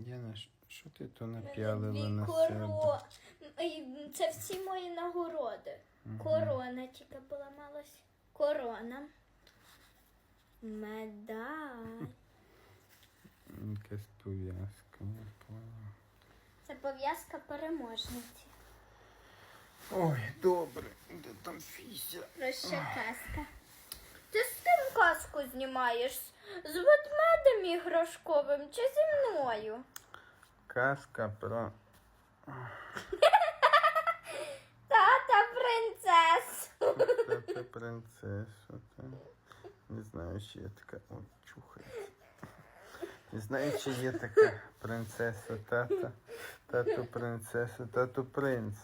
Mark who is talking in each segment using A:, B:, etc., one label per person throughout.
A: Діана, що ти то нап'ялила на себе?
B: Це всі мої нагороди. Корона тільки поламалась. Корона. Медаль.
A: Якась пов'язка, не поняла.
B: Це пов'язка переможниці.
A: Ой, добре, де там фіся?
B: Про ще казка. Ти з ким казку знімаєш? З ведмедем іграшковим чи зі мною?
A: Казка про.
B: Тата принцес.
A: Це ти принцесу. Не знаю, чи є така. О, чухається. Не знаю, чи є така принцеса, тата. Тату принцеса, тату принц.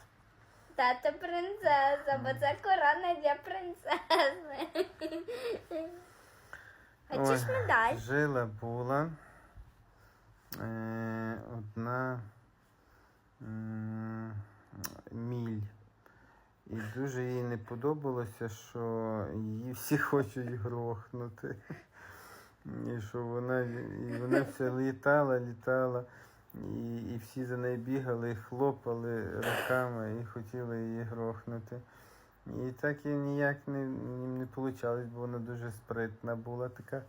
B: Тата принцеса, бо це корона для принцеси. Хочеш
A: Ой,
B: медаль?
A: Жила була е, одна м, міль. І дуже їй не подобалося, що її всі хочуть грохнути. І що вона, і вона все літала, літала, і, і всі за нею бігали, і хлопали руками і хотіли її грохнути. І так і ніяк не, не вийшло, бо вона дуже спритна була така.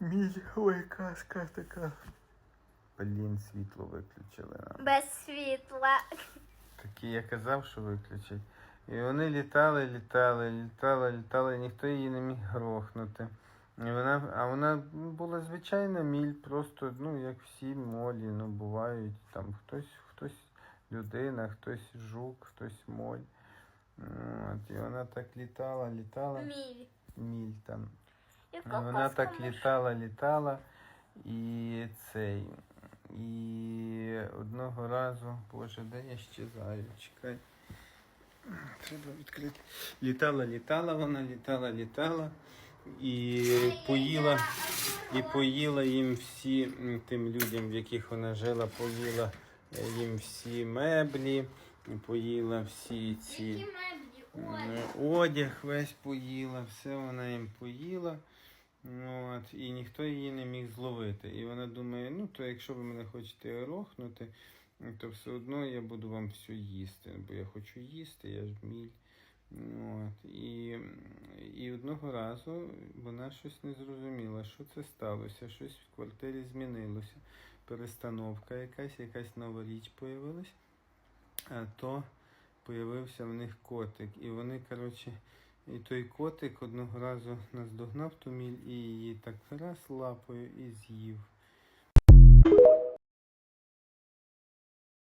A: Міль, ой, казка така. Блін, світло виключили нам.
B: Без світла.
A: Такі я казав, що виключать. І вони літали, літали, літали, літали, ніхто її не міг грохнути. І вона, а вона була звичайна міль, просто, ну, як всі молі, ну, бувають. Там хтось, хтось людина, хтось жук, хтось моль. От, і вона так літала, літала.
B: Міль.
A: Міль там.
B: Яка
A: Вона
B: казка
A: так літала, літала. І цей. І одного разу, боже, де я щезаю, чекай. Треба відкрити. Літала, літала вона, літала, літала. І поїла, і поїла їм всі тим людям, в яких вона жила, поїла е, їм всі меблі, поїла всі ці. Одяг весь поїла, все вона їм поїла. Ну, от, і ніхто її не міг зловити. І вона думає, ну то якщо ви мене хочете рохнути, то все одно я буду вам все їсти. Бо я хочу їсти, я ж міль. Ну, От, і, і одного разу вона щось не зрозуміла, що це сталося, щось в квартирі змінилося. Перестановка якась, якась нова річ появилась, а то появився в них котик. І вони, коротше, і той котик одного разу наздогнав ту міль і її так раз лапою і з'їв.